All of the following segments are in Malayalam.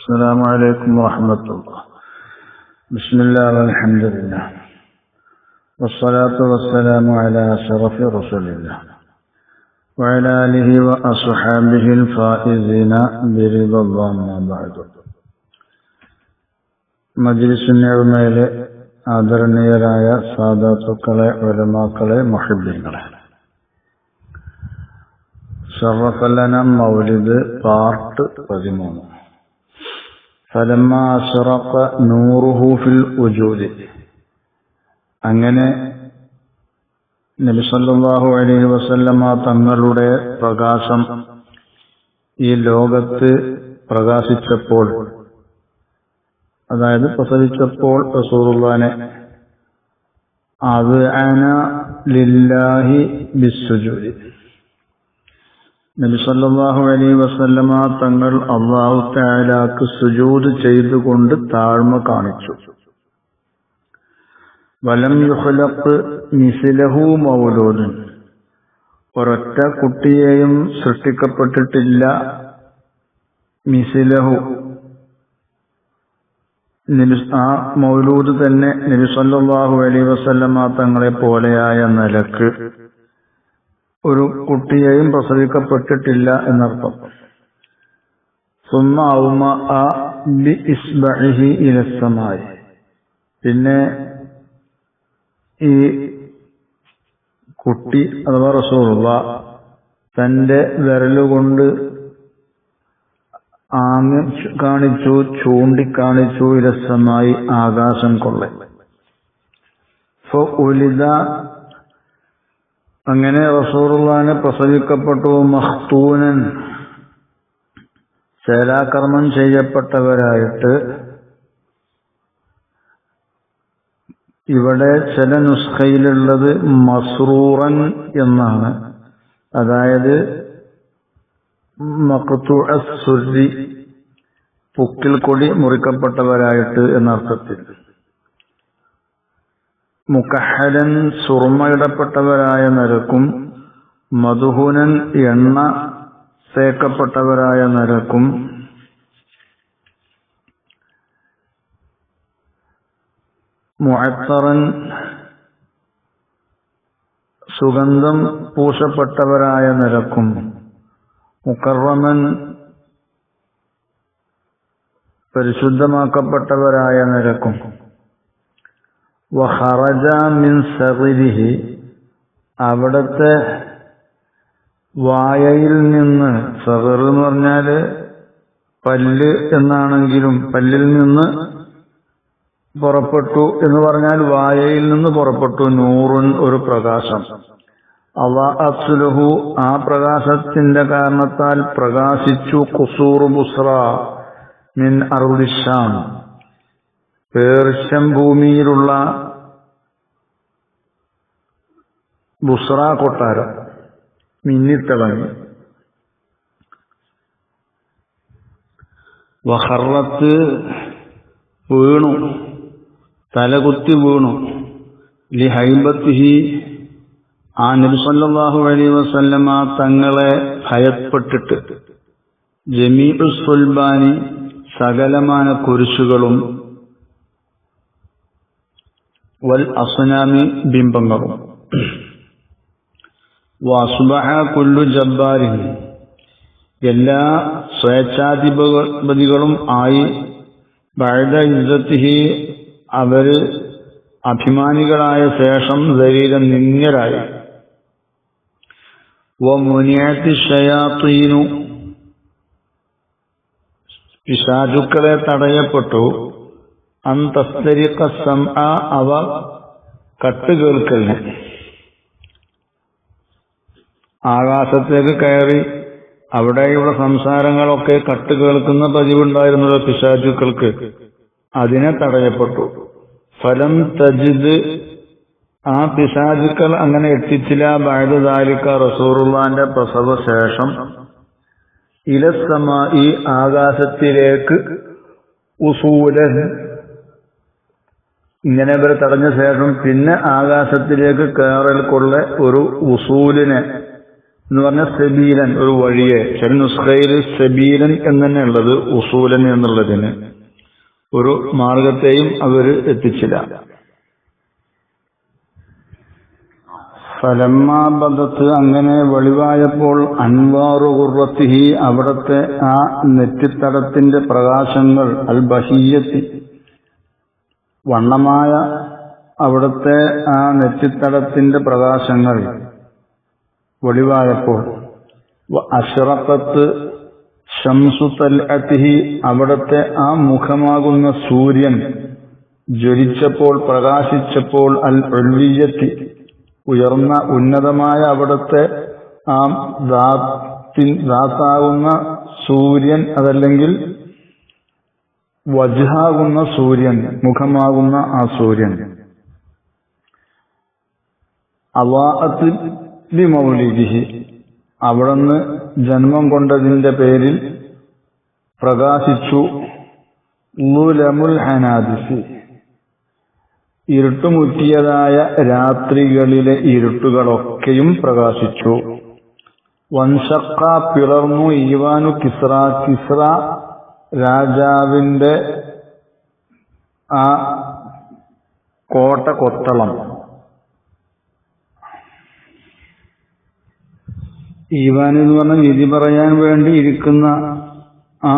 السلام عليكم ورحمة الله بسم الله والحمد لله والصلاة والسلام على أشرف رسول الله وعلى آله وأصحابه الفائزين برضا الله ما بعد മജ്ലിസുന്നമയിലെ ആദരണീയരായ സാധാത്തുക്കളെ ഉലമാക്കളെ മൊഹിബീങ്ങളെ ഷറഫലന മൗലിദ് പാർട്ട് പതിമൂന്ന് നൂറുഹു ഫിൽ അങ്ങനെ നബിസല്ലാഹു അലൈഹി വസല്ലമ തങ്ങളുടെ പ്രകാശം ഈ ലോകത്ത് പ്രകാശിച്ചപ്പോൾ അതായത് പ്രസവിച്ചപ്പോൾ റസൂറുള്ളാനെ അത് അന ലില്ലാഹി ബിസുജൂദി നബി സല്ലല്ലാഹു അലൈഹി വസല്ലമ തങ്ങൾ അള്ളാഹു താലാക്ക് സുജൂദ് ചെയ്തുകൊണ്ട് താഴ്മ കാണിച്ചു. വലം യുഹലപ്പ് നിസിലഹു മൗലൂദൻ. ഒരൊറ്റ കുട്ടിയെയും സൃഷ്ടിക്കപ്പെട്ടിട്ടില്ല. മിസിലഹു. ആ മൗലൂദ് തന്നെ നബി സല്ലല്ലാഹു അലൈഹി വസല്ലമ തങ്ങളെ പോലെയായ നിലയ്ക്ക് ഒരു കുട്ടിയെയും പ്രസവിക്കപ്പെട്ടിട്ടില്ല എന്നർത്ഥം. സുമ്മ അ പിന്നെ ഈ കുട്ടി അഥവാ റസൂലുള്ള തന്റെ വിരലുകൊണ്ട് ആംഗ്യം കാണിച്ചു ചൂണ്ടിക്കാണിച്ചു ഇരസമായി ആകാശം കൊള്ളെ. ഉലിത അങ്ങനെ റസൂറുള്ളാന് പ്രസവിക്കപ്പെട്ടു മഖ്തൂനൻ ശേലാകർമ്മം ചെയ്യപ്പെട്ടവരായിട്ട് ഇവിടെ ചില നുസ്ഖയിലുള്ളത് മസ്റൂറൻ എന്നാണ്. അതായത് മക്തുഅസുരി പുക്കിൽ കൊടി മുറിക്കപ്പെട്ടവരായിട്ട് എന്നർത്ഥത്തിൽ. മുക്കഹലൻ സുർമയിടപ്പെട്ടവരായ നരക്കും മധുഹുനൻ എണ്ണ തേക്കപ്പെട്ടവരായ നരക്കും. മുഅത്തറൻ സുഗന്ധം പൂശപ്പെട്ടവരായ നരക്കും. മുക്കറമൻ പരിശുദ്ധമാക്കപ്പെട്ടവരായ നിരക്കും. വഹറജ മിൻ സറിരിഹി അവിടുത്തെ വായയിൽ നിന്ന് സഹർ എന്ന് പറഞ്ഞാൽ പല്ല് എന്നാണെങ്കിലും പല്ലിൽ നിന്ന് പുറപ്പെട്ടു എന്ന് പറഞ്ഞാൽ വായയിൽ നിന്ന് പുറപ്പെട്ടു. നൂറുൻ ഒരു പ്രകാശം. അവ അസുലഹു ആ പ്രകാശത്തിന്റെ കാരണത്താൽ പ്രകാശിച്ചു. കുസൂർ ബുസ്ര മിൻ അറുദിഷാം പേർഷ്യൻ ഭൂമിയിലുള്ള ബുസ്ര കൊട്ടാരം മിന്നിത്തിളങ്ങി വഹറത്ത് വീണു തലകുത്തി വീണു. ലി ഹൈബത്തിഹി ആ നബിസല്ലാഹു അലൈ വസല്ലമ തങ്ങളെ ഭയപ്പെട്ടിട്ട് ജമീഉ സുൽബാനി സകലമാന കുരിശുകളും വൽ അസുനാമി ബിംബങ്ങളും. വാസുബഹ കുല്ലു ജബ്ബാരിൻ. എല്ലാ സ്വേച്ഛാധിപതികളും ആയി വഴുത ഇസ്സത്തിഹി അവർ അഭിമാനികളായ ശേഷം ശരീരം നിന്യരായി മുനിയത്തി ഷയാത്തീനു പിശാചുക്കളെ തടയപ്പെട്ടു. അന്തസ്തരിക്ക സം അവ കട്ടുകേൾക്കലിന്. ആകാശത്തേക്ക് കയറി അവിടെയുള്ള സംസാരങ്ങളൊക്കെ കട്ടുകേൾക്കുന്ന പതിവുണ്ടായിരുന്നല്ലോ പിശാചുക്കൾക്ക്. അതിനെ തടയപ്പെട്ടു. ഫലം തജിദ് ആ പിശാചുക്കൾ അങ്ങനെ എത്തിച്ചില്ല. ബാഴുതാലിക്ക റസൂറുള്ളാന്റെ പ്രസവ ശേഷം ഇലസമ ഈ ആകാശത്തിലേക്ക് ഉസൂലൻ ഇങ്ങനെ ഇവരെ തടഞ്ഞ ശേഷം പിന്നെ ആകാശത്തിലേക്ക് കയറൽക്കുള്ള ഒരു ഉസൂലിനെ എന്ന് പറഞ്ഞ സെബീലൻ ഒരു വഴിയെ. ചില നുസ്ഖയിൽ സെബീലൻ എന്ന് ഉള്ളത് ഉസൂലൻ എന്നുള്ളതിന് ഒരു മാർഗത്തെയും അവർ എത്തിച്ചില്ല. ഫലമാബദത്ത് അങ്ങനെ വെളിവായപ്പോൾ അൻവാറു കുർവത്തിഹി അവിടത്തെ ആ നെറ്റിത്തടത്തിന്റെ പ്രകാശങ്ങൾ അൽ ബഹീയത്തി വണ്ണമായ അവിടുത്തെ ആ നെറ്റിത്തടത്തിന്റെ പ്രകാശങ്ങൾ വെളിവായപ്പോൾ അഷറത്തത്ത് ഷംസു അതിഹി അവിടുത്തെ ആ മുഖമാകുന്ന സൂര്യൻ ജ്വലിച്ചപ്പോൾ പ്രകാശിച്ചപ്പോൾ അൽ ഒഴിയത്തി ഉയർന്ന ഉന്നതമായ അവിടുത്തെ ആ ദാത്തിൻ ദാത്താകുന്ന സൂര്യൻ അതല്ലെങ്കിൽ വജാകുന്ന സൂര്യൻ മുഖമാകുന്ന ആ സൂര്യൻ. അവാഅത്ത് മൗലിദിഹി. അവിടുന്ന് ജന്മം കൊണ്ടതിന്റെ പേരിൽ പ്രകാശിച്ചു. ലുലമുൽ ഹനാദിസി ഇരുട്ടുമുറ്റിയതായ രാത്രികളിലെ ഇരുട്ടുകളൊക്കെയും പ്രകാശിച്ചു. വൻഷക്ക പിളർന്നു ഈവാനു കിസ്ര കിസ്ര രാജാവിന്റെ ആ കോട്ട കൊത്തളം. ഈവാൻ എന്ന് പറഞ്ഞ വിധി പറയാൻ വേണ്ടി ഇരിക്കുന്ന ആ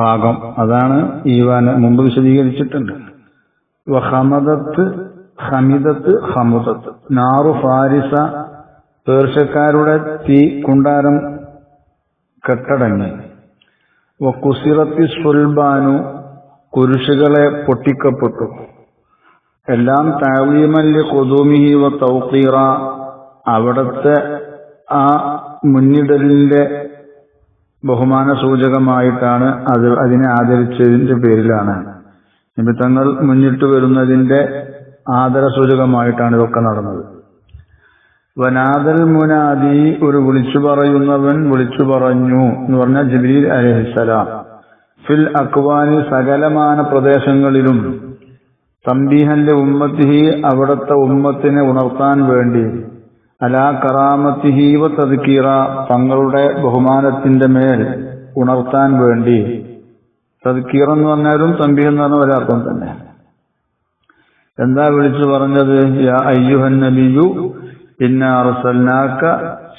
ഭാഗം. അതാണ് ഈവാന് മുമ്പ് വിശദീകരിച്ചിട്ടുണ്ട്. ഹമദത്ത് ഹമിദത്ത് ഹമുദത്ത്. നാറു ഫാരിസ പേർഷ്യക്കാരുടെ തീ കുണ്ടാരം കെട്ടടങ്ങി. കുസിറത്തി സുൽബാനു കുരിശുകളെ പൊട്ടിക്കപ്പെട്ടു. എല്ലാം താവീമല്യ കൊതുമിഹി വ തൗക്കീറ അവിടത്തെ ആ മുന്നിടലിന്റെ ബഹുമാന സൂചകമായിട്ടാണ് അത് അതിനെ ആദരിച്ചതിന്റെ പേരിലാണ്. നിമിത്തങ്ങൾ മുന്നിട്ട് വരുന്നതിന്റെ ആദരസൂചകമായിട്ടാണ് ഇതൊക്കെ നടന്നത്. വനാദൽ മുനാദി ഒരു വിളിച്ചു പറയുന്നവൻ വിളിച്ചു പറഞ്ഞു എന്ന് പറഞ്ഞ ജബീർ അലഹിസലാം ഫിൽ അക്വാനി സകലമാന പ്രദേശങ്ങളിലും തമ്പീഹന്റെ ഉമ്മത്തിഹി അവിടത്തെ ഉമ്മത്തിനെ ഉണർത്താൻ വേണ്ടി അലാ കറാമത്തിഹീവ തദ്ക്കീറ തങ്ങളുടെ ബഹുമാനത്തിന്റെ മേൽ ഉണർത്താൻ വേണ്ടി. തദ്ക്കീർ എന്ന് പറഞ്ഞാലും തമ്പീഹ് എന്ന് പറഞ്ഞ ഒരർത്ഥം തന്നെ. എന്താ വിളിച്ചു പറഞ്ഞത്? യാ അയ്യുഹൻ നബിയു ഇന്ന അർസൽനാക്ക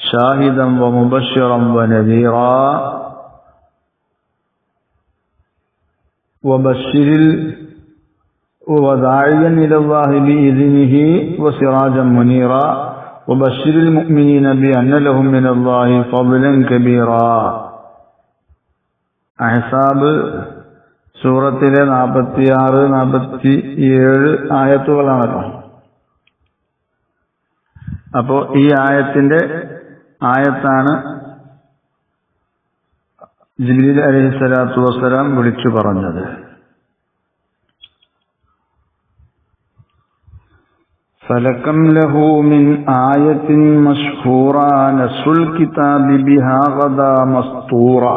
ഷാഹിദം വ മുബശ്ശിറം വ നദീറ وبشر وداعيا إلى الله بإذنه وسراجا منيرا وبشر المؤمنين بأن لهم من الله فضلا كبيرا അഹ്സാബ് സൂറത്തിലെ നാൽപ്പത്തിയാറ് നാൽപ്പത്തി ഏഴ് ആയത്തുകളാണല്ലോ അപ്പോ ഈ ആയത്തിന്റെ ആയത്താണ് ജിബ്രീൽ അലൈഹി സ്വലാത്തു വസ്സലാം വിളിച്ചു പറഞ്ഞത് فلكم له من آية مشهورة نسر الكتاب بها غدا مسطورا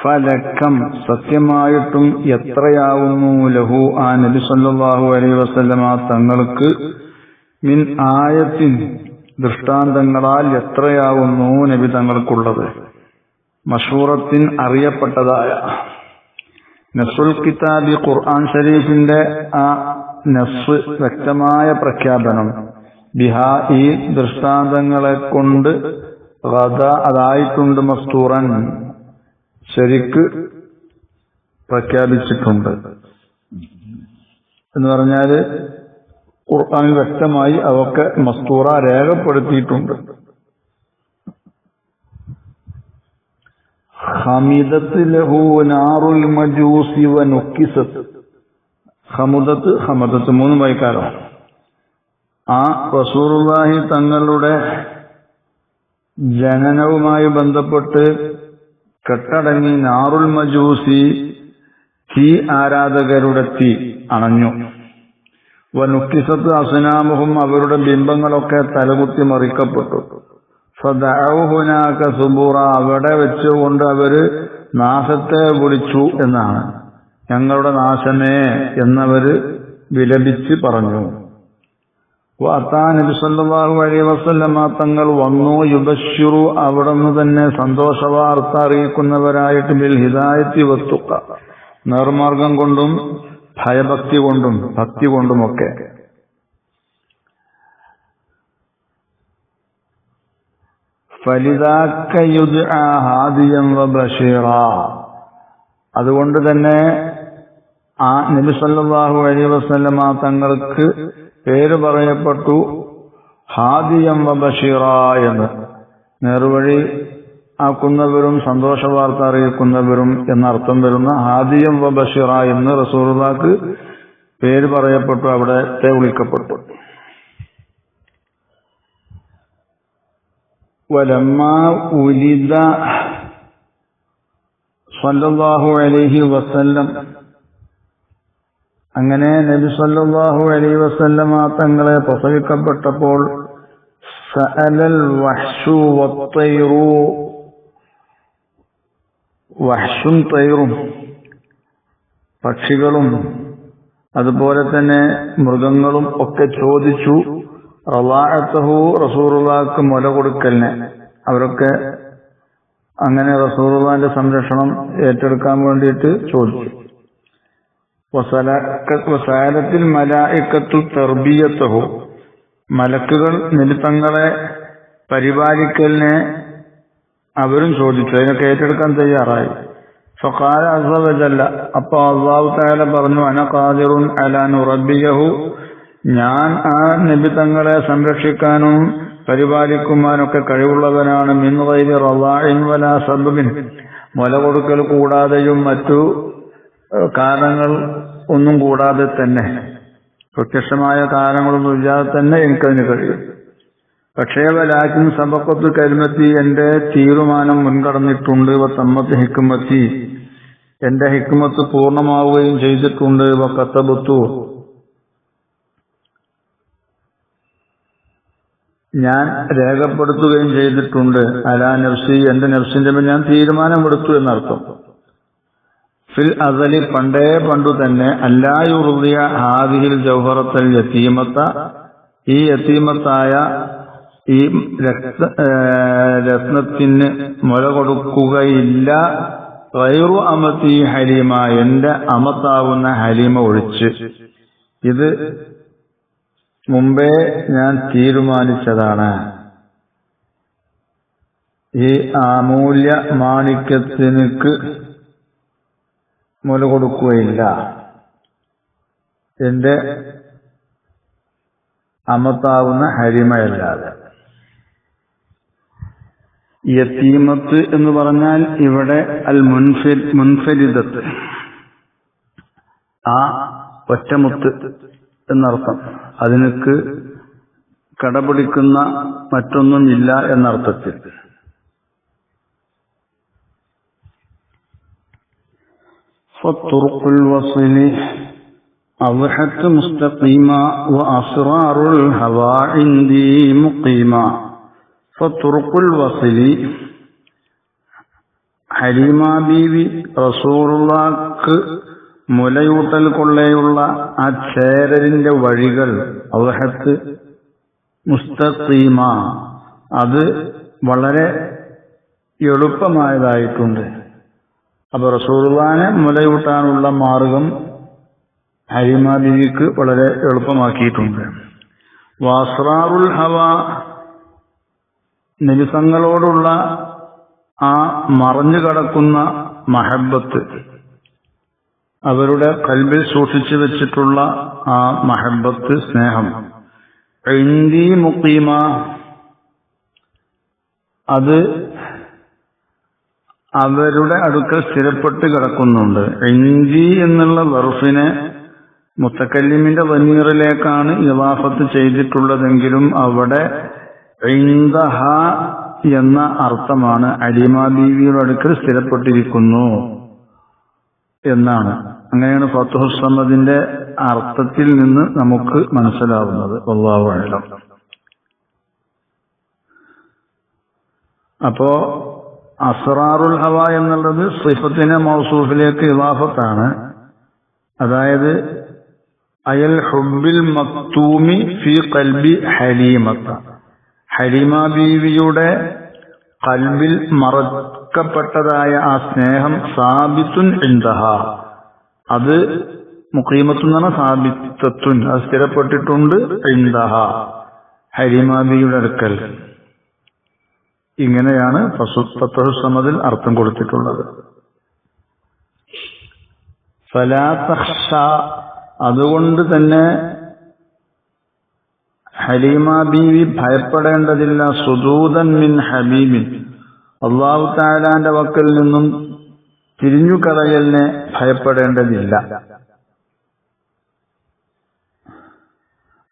ഫലക്കം സത്യമായിട്ടും എത്രയാവുന്നു ലഹു ആ നബി സല്ലല്ലാഹു അലൈഹി വസല്ലമ തങ്ങൾക്ക് മിൻ ആയത്തിൻ ദൃഷ്ടാന്തങ്ങളാൽ എത്രയാവുന്നു നബി തങ്ങൾക്കുള്ളത്? മഷൂറത്തിൻ അറിയപ്പെട്ടതായ നസുൽ കിതാബി ഖുർആൻ ഷരീഫിന്റെ ആ നസ് വ്യക്തമായ പ്രഖ്യാപനം ബിഹാ ഈ ദൃഷ്ടാന്തങ്ങളെ കൊണ്ട് റദ അതായിട്ടുണ്ട് മസ്തൂറൻ ശരിക്ക് പ്രഖ്യാപിച്ചിട്ടുണ്ട്. എന്ന് പറഞ്ഞാൽ ഖുർആാനിൽ വ്യക്തമായി അതൊക്കെ മസ്തൂറ രേഖപ്പെടുത്തിയിട്ടുണ്ട്. ഹമിദത്ത് ലഹു നാറുൽ മജൂസി വ നുക്കിസത്ത് ഹമുദത്ത് ഹമദത്ത് മൂന്ന് വൈകാലം ആ റസൂറുല്ലാഹി തങ്ങളുടെ ജനനവുമായി ബന്ധപ്പെട്ട് കെട്ടടങ്ങി നാറുൽ മജൂസി തീ ആരാധകരുടെ തീ അണഞ്ഞു. വനുക്കിസത്ത് അസുനാമുഹും അവരുടെ ബിംബങ്ങളൊക്കെ തലകുത്തി മറിക്കപ്പെട്ടു. സദൗഹുനാക സുബൂറ അവിടെ വെച്ചുകൊണ്ട് അവർ നാശത്തെ വിളിച്ചു എന്നാണ്. ഞങ്ങളുടെ നാശമേ എന്നവര് വിലപിച്ച് പറഞ്ഞു. നബി സല്ലല്ലാഹു അലൈഹി വസല്ലമ തങ്ങൾ വന്നു അവിടെ അവിടുന്ന് തന്നെ സന്തോഷവാർത്ത അറിയിക്കുന്നവരായിട്ട് ബിൽ ഹിദായത്തി വത്തുക്ക. നേർമാർഗം കൊണ്ടും ഭയഭക്തി കൊണ്ടും ഭക്തി കൊണ്ടുമൊക്കെ. അതുകൊണ്ട് തന്നെ ആ നബി സല്ലല്ലാഹു അലൈഹി വസല്ലമ തങ്ങൾക്ക് പേര് പറയപ്പെട്ടു ഹാദിയം വബഷീറ ബഷീറ എന്ന്. നേർവഴി ആക്കുന്നവരും സന്തോഷ വാർത്ത അറിയിക്കുന്നവരും എന്നർത്ഥം വരുന്ന ഹാദിയം വ ബഷീറ എന്ന് റസൂർദാക്ക് പേര് പറയപ്പെട്ടു അവിടത്തെ വിളിക്കപ്പെട്ടു. വലമ്മ ഉലിദ സല്ലല്ലാഹു അലൈഹി വസല്ലം. അങ്ങനെ നബി സല്ലല്ലാഹു അലൈഹി വസല്ലമ തങ്ങളെ പ്രസവിക്കപ്പെട്ടപ്പോൾ സഅലൽ വഹ്ഷു വത്തൈറു വഹ്ഷും തൈറും പക്ഷികളും അതുപോലെ തന്നെ മൃഗങ്ങളും ഒക്കെ ചോദിച്ചു റവാഅത്തഹു റസൂറുള്ളാക്ക് മുല കൊടുക്കലിനെ. അവരൊക്കെ അങ്ങനെ റസൂറുള്ളാന്റെ സംരക്ഷണം ഏറ്റെടുക്കാൻ വേണ്ടിയിട്ട് ചോദിച്ചു. വസാലത്തിൽ മലായിക്കത്തു തെർബിയത്തഹു. മലക്കുകൾ നിമിത്തങ്ങളെ പരിപാലിക്കലിനെ അവരും ചോദിച്ചു അതിനൊക്കെ ഏറ്റെടുക്കാൻ തയ്യാറായി? ഫഖാല അസവജല്ല അപ്പൊ അള്ളാഹു താല പറഞ്ഞു അന ഖാദിറുൻ അലാൻ ഉറബിയഹു ഞാൻ ആ നബി തങ്ങളെ സംരക്ഷിക്കാനും പരിപാലിക്കുവാനൊക്കെ കഴിവുള്ളവനാണ് മിൻ ഗൈരി വല വലാ സബബിൻ. മുല കൊടുക്കൽ കൂടാതെയും മറ്റു കാരണങ്ങൾ ഒന്നും കൂടാതെ തന്നെ. പ്രത്യക്ഷമായ കാരണങ്ങളൊന്നും ഇല്ലാതെ തന്നെ എനിക്കതിന് കഴിയും. പക്ഷേ വലാക്കിൻ സബക്കത്ത് കരുമത്തി എന്റെ തീരുമാനം മുൻകടന്നിട്ടുണ്ട്. തമ്മത്ത് ഹിക്കുമത്തി എന്റെ ഹിക്കുമത്ത് പൂർണമാവുകയും ചെയ്തിട്ടുണ്ട്. കത്തബുത്തു ഞാൻ രേഖപ്പെടുത്തുകയും ചെയ്തിട്ടുണ്ട്. അലാ നഫ്സി എന്റെ നഫ്സിന്റെ ഞാൻ തീരുമാനമെടുത്തു എന്നർത്ഥം. ഫിൽ അസലി പണ്ടേ പണ്ടു തന്നെ അല്ലാ അല്ലായുറുദിയ ഹാദിഹിൽ ജൗഹറത്തൽ യത്തീമത്ത ഈ യത്തീമത്തായ ഈ രക്ത രത്നത്തിന് മുല കൊടുക്കുകയില്ല. വൈറു അമത്തി ഹലീമ എന്റെ അമത്താവുന്ന ഹലീമ ഒഴിച്ച്. ഇത് മുമ്പേ ഞാൻ തീരുമാനിച്ചതാണ്. ഈ അമൂല്യ മാണിക്യത്തിനക്ക് മുല കൊടുക്കുകയില്ല. എന്റെ അമത്താവുന്ന ഹരിമയല്ലാതെ യത്തീമത്ത് എന്ന് പറഞ്ഞാൽ ഇവിടെ അൽ മുൻഫിൽ മുൻഫലിദത്ത് ആ ഒറ്റമുത്ത് എന്നർത്ഥം അതിനക്ക് കടപിടിക്കുന്ന മറ്റൊന്നും ഇല്ല എന്നർത്ഥത്തിൽ فطرق الوصل أضحت مستقيما وأسرار الهوى عندي مقيما ഫത്തുറുക്കുൽ വസിലി ഹലീമ ബീവി റസൂറുള്ളാക്ക് മുലയൂട്ടൽ കൊള്ളയുള്ള ആ ചേരലിന്റെ വഴികൾ അവഹത്ത് മുസ്തഖീമ അത് വളരെ എളുപ്പമായതായിട്ടുണ്ട്. അപ്പൊ റസൂർവാനെ മുലയൂട്ടാനുള്ള മാർഗം ഹരിമാലിക്ക് വളരെ എളുപ്പമാക്കിയിട്ടുണ്ട്. വാസ്രാറുൽ ഹവ നിമിസങ്ങളോടുള്ള ആ മറഞ്ഞു കടക്കുന്ന മഹബത്ത് അവരുടെ കൽബിൽ സൂക്ഷിച്ചു വെച്ചിട്ടുള്ള ആ മഹബത്ത് സ്നേഹം. ഇന്ദി മുക്കീമ അത് അവരുടെ അടുക്കൽ സ്ഥിരപ്പെട്ട് കിടക്കുന്നുണ്ട്. ഇഞ്ചി എന്നുള്ള വെറുഫിനെ മുത്തക്കല്ലിമിന്റെ വന്നീറിലേക്കാണ് ഇവാഫത്ത് ചെയ്തിട്ടുള്ളതെങ്കിലും അവിടെ ഇന്തഹ എന്ന അർത്ഥമാണ് അലിമ ബീവിയുടെ അടുക്കൽ സ്ഥിരപ്പെട്ടിരിക്കുന്നു എന്നാണ്. അങ്ങനെയാണ് ഫത്തുഹുസമ്മദിന്റെ അർത്ഥത്തിൽ നിന്ന് നമുക്ക് മനസ്സിലാവുന്നത്. അള്ളാഹു അപ്പോ അസ്റാറുൽ ഹവ എന്നുള്ളത് സിഫത്തിനെ മൗസൂഫിലേക്ക് ഇവാഫത്താണ് അതായത് അയൽ ഹുബിൽ മക്തൂമി ഫി കൽബി ഹലീമത്ത. ഹലീമ ബീവിയുടെ കൽവിൽ മറക്കപ്പെട്ടതായ ആ സ്നേഹം സാബിത്തുൻ എന്തഹ അത് മുഖീമത്തുന്ന സാബിത്തത്തുൻ അത് സ്ഥിരപ്പെട്ടിട്ടുണ്ട് എന്തഹ ഹരിമാബിയുടെ അടുക്കൽ. ഇങ്ങനെയാണ് സമതിൽ അർത്ഥം കൊടുത്തിട്ടുള്ളത്. ഫലാത്തഹ്ഷ അതുകൊണ്ട് തന്നെ ഹലീമ ബീവി ഭയപ്പെടേണ്ടതില്ല. സുദൂതൻ മിൻ ഹബീബിൻ. അള്ളാഹു താലാന്റെ വക്കൽ നിന്നും തിരിഞ്ഞു കളയലിനെ ഭയപ്പെടേണ്ടതില്ല.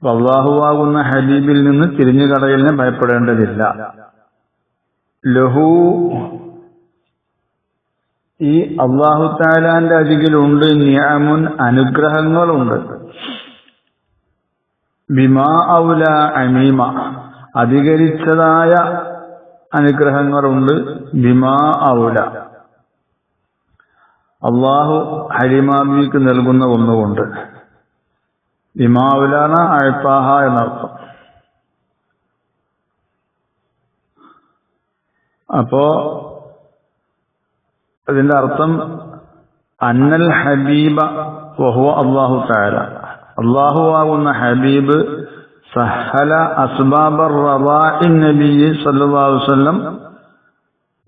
അള്ളാഹുവാകുന്ന ഹബീബിൽ നിന്ന് തിരിഞ്ഞു കളയലിനെ ഭയപ്പെടേണ്ടതില്ല. ലഹു ഈ അള്ളാഹു താലാന്റെ അരികിലുണ്ട്. നിയമുൻ അനുഗ്രഹങ്ങളുണ്ട്. ബിമാ ഔല അമീമ. അധികരിച്ചതായ അനുഗ്രഹങ്ങളുണ്ട് ബിമാ ഔല. അള്ളാഹു ഹരിമാബിക്ക് നൽകുന്ന ഒന്നുകൊണ്ട്. ബിമാ അഴപ്പാഹ എന്നർത്ഥം. അപ്പോ അതിന്റെ അർത്ഥം അന്നൽ ഹബീബ വഹുവ അള്ളാഹു താര അള്ളാഹു ആകുന്ന ഹബീബ് സഹല അസ്ബാബർ നബി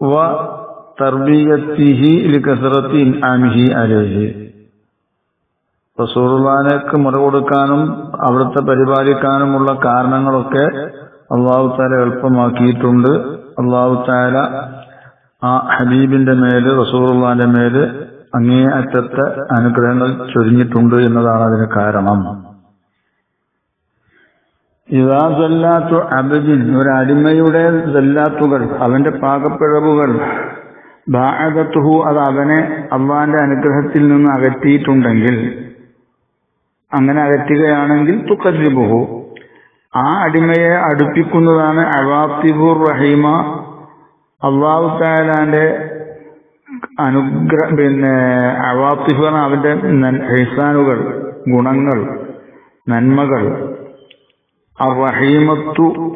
വ തർബിയത്തിഹി മുറ കൊടുക്കാനും അവിടുത്തെ പരിപാലിക്കാനുമുള്ള കാരണങ്ങളൊക്കെ അള്ളാഹു താല എളുപ്പമാക്കിയിട്ടുണ്ട്. അള്ളാഹു താല ആ ഹബീബിന്റെ മേൽ റസൂറുള്ളാന്റെ മേൽ അങ്ങേ അറ്റത്തെ അനുഗ്രഹങ്ങൾ ചൊരിഞ്ഞിട്ടുണ്ട് എന്നതാണ് അതിന് കാരണം. ഇതാ ജല്ലാത്തു അബദിൻ ഒരു അടിമയുടെ ജല്ലാത്തുകൾ അവന്റെ പാകപ്പിഴവുകൾ. ബാഅദത്തുഹു അത് അവനെ അള്ളാന്റെ അനുഗ്രഹത്തിൽ നിന്ന് അകറ്റിയിട്ടുണ്ടെങ്കിൽ അങ്ങനെ അകറ്റുകയാണെങ്കിൽ തുക്കല്ലിബുഹു ആ അടിമയെ അടുപ്പിക്കുന്നതാണ് അവാത്തിബുർ റഹീമ അള്ളാഹു താലാന്റെ അനുഗ്രഹ പിന്നെ അവാത്തിഫ് അവന്റെ ഹിസാനുകൾ ഗുണങ്ങൾ നന്മകൾ. അവഹീമത്തു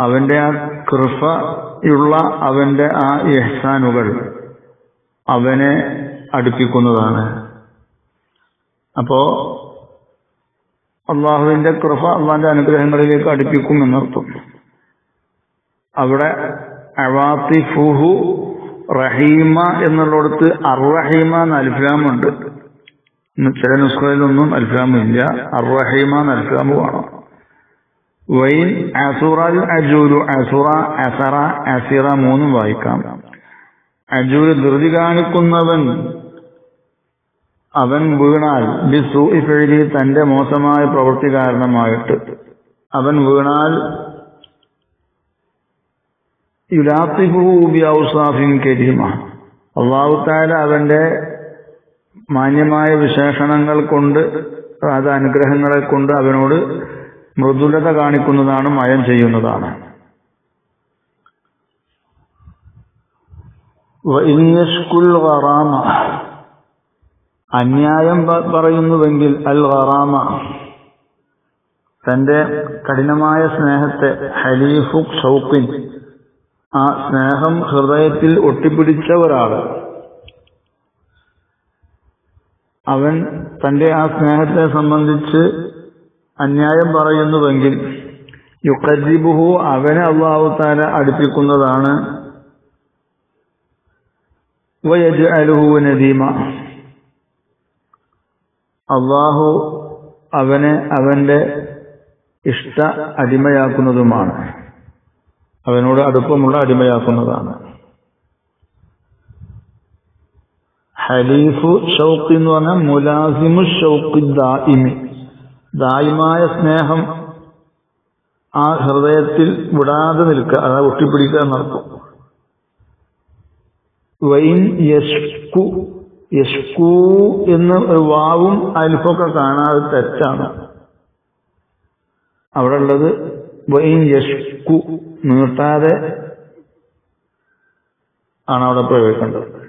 അവന്റെ ആ കൃപയുള്ള അവന്റെ ആ ഇഹ്സാനുകൾ അവനെ അടുപ്പിക്കുന്നതാണ്. അപ്പോ അള്ളാഹുവിന്റെ കൃപ അള്ളാന്റെ അനുഗ്രഹങ്ങളിലേക്ക് അടുപ്പിക്കും എന്നർത്ഥം. അവിടെ അവാത്തിഫുഹു റഹീമ എന്നുള്ളടത്ത് അർറഹീമ എന്ന അൽഫാമുണ്ട്. ചില നുസ്ഖയിലൊന്നും അൽഫാമില്ല. അർറഹീമ എന്ന അൽഫാമ് വേണം. വൈൻ അസുറൽ അജൂരു അസുറ അസറ അസിറ മൂന്നും വായിക്കാം. അജൂര് ധൃതി കാണിക്കുന്നവൻ അവൻ വീണാൽ ബിസു ഇഫഴി തന്റെ മോശമായ പ്രവൃത്തി കാരണമായിട്ട്. അവൻ വീണാൽ കരീമ. അള്ളാഹുത്താല അവന്റെ മാന്യമായ വിശേഷണങ്ങൾ കൊണ്ട് അത് അനുഗ്രഹങ്ങളെ കൊണ്ട് അവനോട് മൃദുലത കാണിക്കുന്നതാണ് മയം ചെയ്യുന്നതാണ്. അന്യായം പറയുന്നുവെങ്കിൽ അൽ ഖറാമ തന്റെ കഠിനമായ സ്നേഹത്തെ ഹലീഫു ഷൗക്കിൻ ആ സ്നേഹം ഹൃദയത്തിൽ ഒട്ടിപ്പിടിച്ച ഒരാൾ അവൻ തന്റെ ആ സ്നേഹത്തെ സംബന്ധിച്ച് അന്യായം പറയുന്നുവെങ്കിൽ യുക്കജിബുഹു അവനെ അള്ളാഹുത്താല അടുപ്പിക്കുന്നതാണ്. വയജ് നദീമ. അള്ളാഹു അവനെ അവന്റെ ഇഷ്ട അടിമയാക്കുന്നതുമാണ്. അവനോട് അടുപ്പമുള്ള അടിമയാക്കുന്നതാണ്. ഹലീഫു ഷൗക്ക് എന്ന് പറഞ്ഞാൽ മുലാസിമു ഷൗക്ക് ദായിമി ദായിമായ സ്നേഹം ആ ഹൃദയത്തിൽ വിടാതെ നിൽക്കുക അതാ ഒട്ടിപ്പിടിക്കുക എന്നർത്ഥം വൈൻ യഷ്കു യഷ്കു എന്ന് വാവും അൽഫൊക്കെ കാണാതെ തെറ്റാണ്. അവിടെ ഉള്ളത് വൈൻ യഷ്കു. നീട്ടാതെ ആണ് അവിടെ പ്രയോഗിക്കേണ്ടത്